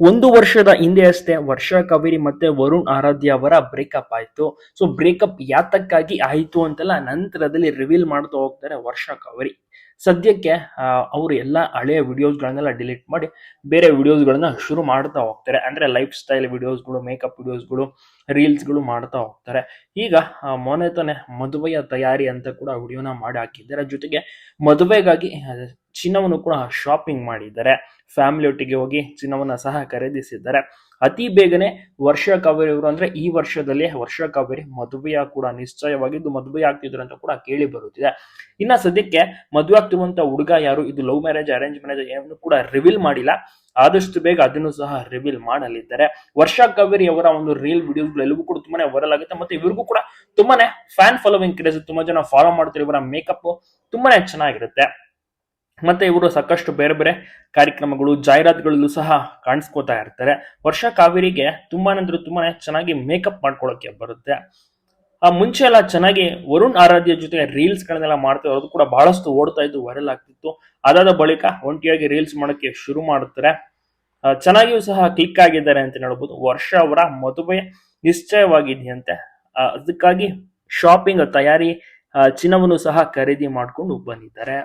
ಒಂದು ವರ್ಷದ ಹಿಂದೆ ಅಷ್ಟೇ ವರ್ಷ ಕಾವೇರಿ ಮತ್ತೆ ವರುಣ್ ಆರಾಧ್ಯ ಅವರ ಬ್ರೇಕಪ್ ಆಯಿತು. ಸೊ ಬ್ರೇಕಪ್ ಯಾತಕ್ಕಾಗಿ ಆಯಿತು ಅಂತೆಲ್ಲ ನಂತರದಲ್ಲಿ ರಿವೀಲ್ ಮಾಡ್ತಾ ಹೋಗ್ತಾರೆ ವರ್ಷ ಕಾವೇರಿ ಸದ್ಯಕ್ಕೆ ಅವರು ಎಲ್ಲ ಹಳೆಯ ವಿಡಿಯೋಸ್ಗಳನ್ನೆಲ್ಲ ಡಿಲೀಟ್ ಮಾಡಿ ಬೇರೆ ವಿಡಿಯೋಸ್ಗಳನ್ನ ಶುರು ಮಾಡ್ತಾ ಹೋಗ್ತಾರೆ. ಅಂದ್ರೆ ಲೈಫ್ ಸ್ಟೈಲ್ ವಿಡಿಯೋಸ್ಗಳು ಮೇಕಪ್ ವಿಡಿಯೋಸ್ಗಳು ರೀಲ್ಸ್ಗಳು ಮಾಡ್ತಾ ಹೋಗ್ತಾರೆ. ಈಗ ಮೊನ್ನೆ ತಾನೆ ಮದುವೆಯ ತಯಾರಿ ಅಂತ ಕೂಡ ವಿಡಿಯೋನ ಮಾಡಿ ಹಾಕಿದ್ದಾರೆ. ಜೊತೆಗೆ ಮದುವೆಗಾಗಿ ಚಿನ್ನವನ್ನು ಕೂಡ ಶಾಪಿಂಗ್ ಮಾಡಿದ್ದಾರೆ. ಫ್ಯಾಮಿಲಿ ಒಟ್ಟಿಗೆ ಹೋಗಿ ಚಿನ್ನವನ್ನ ಸಹ ಖರೀದಿಸಿದ್ದಾರೆ. ಅತಿ ಬೇಗನೆ ವರ್ಷ ಕಾವೇರಿ ಅವರು ಅಂದ್ರೆ ಈ ವರ್ಷದಲ್ಲಿ ವರ್ಷ ಕಾವೇರಿ ಮದುವೆಯ ಕೂಡ ನಿಶ್ಚಯವಾಗಿದ್ದು ಮದುವೆ ಆಗ್ತಿದ್ರು ಅಂತ ಕೂಡ ಕೇಳಿ ಬರುತ್ತಿದೆ. ಇನ್ನ ಸದ್ಯಕ್ಕೆ ಮದುವೆ ಆಗ್ತಿರುವಂತ ಹುಡುಗ ಯಾರು? ಇದು ಲವ್ ಮ್ಯಾರೇಜ್ ಅರೇಂಜ್ ಮ್ಯಾರೇಜ್ ಏನು ಕೂಡ ರಿವೀಲ್ ಮಾಡಿಲ್ಲ. ಆದಷ್ಟು ಬೇಗ ಅದನ್ನು ಸಹ ರಿವೀಲ್ ಮಾಡಲಿದ್ದಾರೆ. ವರ್ಷ ಕಾವೇರಿ ಅವರ ಒಂದು ರೀಲ್ ವಿಡಿಯೋಸ್ಗಳು ಎಲ್ಲವೂ ಕೂಡ ತುಂಬಾನೇ ವೈರಲ್ ಆಗುತ್ತೆ ಮತ್ತೆ ಇವ್ರಿಗೂ ಕೂಡ ತುಂಬಾನೇ ಫ್ಯಾನ್ ಫಾಲೋವಿಂಗ್ ಕ್ರೇಜ್ ತುಂಬಾ ಜನ ಫಾಲೋ ಮಾಡ್ತಾರೆ ಇವರ ಮೇಕಪ್ ತುಂಬಾನೇ ಚೆನ್ನಾಗಿರುತ್ತೆ. ಮತ್ತೆ ಇವರು ಸಾಕಷ್ಟು ಬೇರೆ ಬೇರೆ ಕಾರ್ಯಕ್ರಮಗಳು ಜಾಹೀರಾತುಗಳಲ್ಲೂ ಸಹ ಕಾಣಿಸ್ಕೋತಾ ಇರ್ತಾರೆ. ವರ್ಷ ಕಾವೇರಿಗೆ ತುಂಬಾ ಅಂದ್ರೆ ತುಂಬಾ ಚೆನ್ನಾಗಿ ಮೇಕಪ್ ಮಾಡ್ಕೊಳ್ಳೋಕೆ ಬರುತ್ತೆ. ಆ ಮುಂಚೆ ಎಲ್ಲ ಚೆನ್ನಾಗಿ ವರುಣ್ ಆರಾಧ್ಯ ಜೊತೆ ರೀಲ್ಸ್ ಗಳನ್ನೆಲ್ಲ ಮಾಡ್ತಾ ಇರೋದು ಕೂಡ ಬಹಳಷ್ಟು ಓಡ್ತಾ ಇದ್ದು ವೈರಲ್ ಆಗ್ತಿತ್ತು. ಅದಾದ ಬಳಿಕ ಒಂಟಿಯಾಗಿ ರೀಲ್ಸ್ ಮಾಡೋಕ್ಕೆ ಶುರು ಮಾಡುತ್ತಾರೆ ಆ, ಚೆನ್ನಾಗಿಯೂ ಸಹ ಕ್ಲಿಕ್ ಆಗಿದ್ದಾರೆ ಅಂತ ಹೇಳ್ಬೋದು. ವರ್ಷ ಅವರ ಮದುವೆ ನಿಶ್ಚಯವಾಗಿದೆಯಂತೆ. ಅದಕ್ಕಾಗಿ ಶಾಪಿಂಗ್ ತಯಾರಿ ಚಿನ್ನವನ್ನು ಸಹ ಖರೀದಿ ಮಾಡಿಕೊಂಡು ಬಂದಿದ್ದಾರೆ.